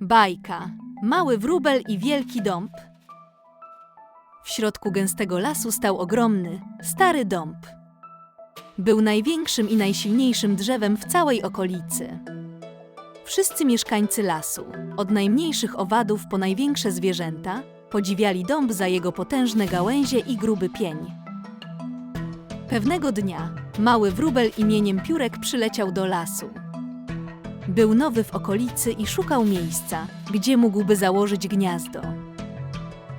Bajka. Mały wróbel i wielki dąb. W środku gęstego lasu stał ogromny, stary dąb. Był największym i najsilniejszym drzewem w całej okolicy. Wszyscy mieszkańcy lasu, od najmniejszych owadów po największe zwierzęta, podziwiali dąb za jego potężne gałęzie i gruby pień. Pewnego dnia mały wróbel imieniem Piórek przyleciał do lasu. Był nowy w okolicy i szukał miejsca, gdzie mógłby założyć gniazdo.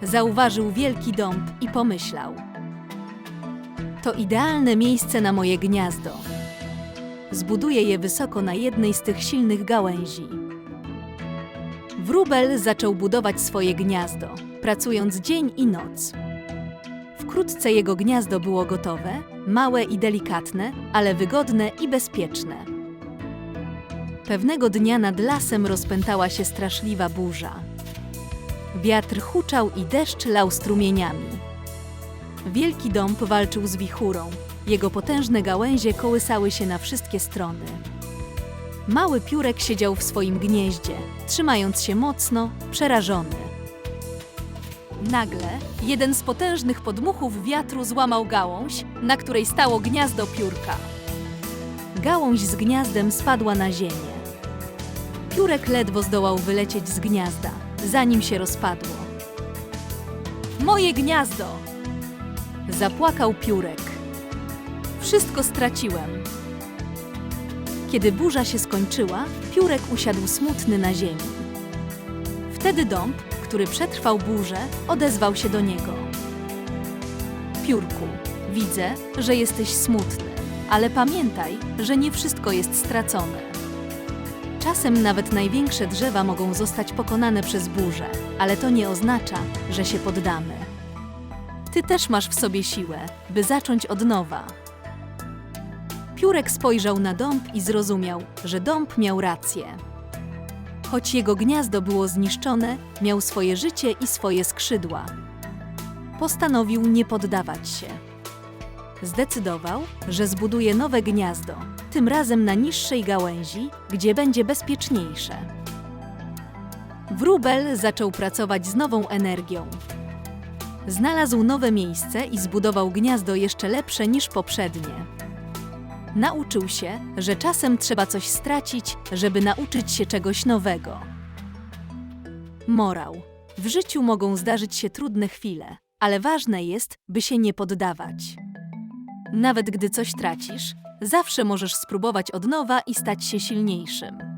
Zauważył wielki dąb i pomyślał: To idealne miejsce na moje gniazdo. Zbuduję je wysoko na jednej z tych silnych gałęzi. Wróbel zaczął budować swoje gniazdo, pracując dzień i noc. Wkrótce jego gniazdo było gotowe, małe i delikatne, ale wygodne i bezpieczne. Pewnego dnia nad lasem rozpętała się straszliwa burza. Wiatr huczał i deszcz lał strumieniami. Wielki dąb walczył z wichurą. Jego potężne gałęzie kołysały się na wszystkie strony. Mały piórek siedział w swoim gnieździe, trzymając się mocno, przerażony. Nagle jeden z potężnych podmuchów wiatru złamał gałąź, na której stało gniazdo piórka. Gałąź z gniazdem spadła na ziemię. Piórek ledwo zdołał wylecieć z gniazda, zanim się rozpadło. Moje gniazdo! Zapłakał piórek. Wszystko straciłem. Kiedy burza się skończyła, piórek usiadł smutny na ziemi. Wtedy dąb, który przetrwał burzę, odezwał się do niego. Piórku, widzę, że jesteś smutny, ale pamiętaj, że nie wszystko jest stracone. Czasem nawet największe drzewa mogą zostać pokonane przez burzę, ale to nie oznacza, że się poddamy. Ty też masz w sobie siłę, by zacząć od nowa. Piórek spojrzał na dąb i zrozumiał, że dąb miał rację. Choć jego gniazdo było zniszczone, miał swoje życie i swoje skrzydła. Postanowił nie poddawać się. Zdecydował, że zbuduje nowe gniazdo, tym razem na niższej gałęzi, gdzie będzie bezpieczniejsze. Wróbel zaczął pracować z nową energią. Znalazł nowe miejsce i zbudował gniazdo jeszcze lepsze niż poprzednie. Nauczył się, że czasem trzeba coś stracić, żeby nauczyć się czegoś nowego. Morał. W życiu mogą zdarzyć się trudne chwile, ale ważne jest, by się nie poddawać. Nawet gdy coś tracisz, zawsze możesz spróbować od nowa i stać się silniejszym.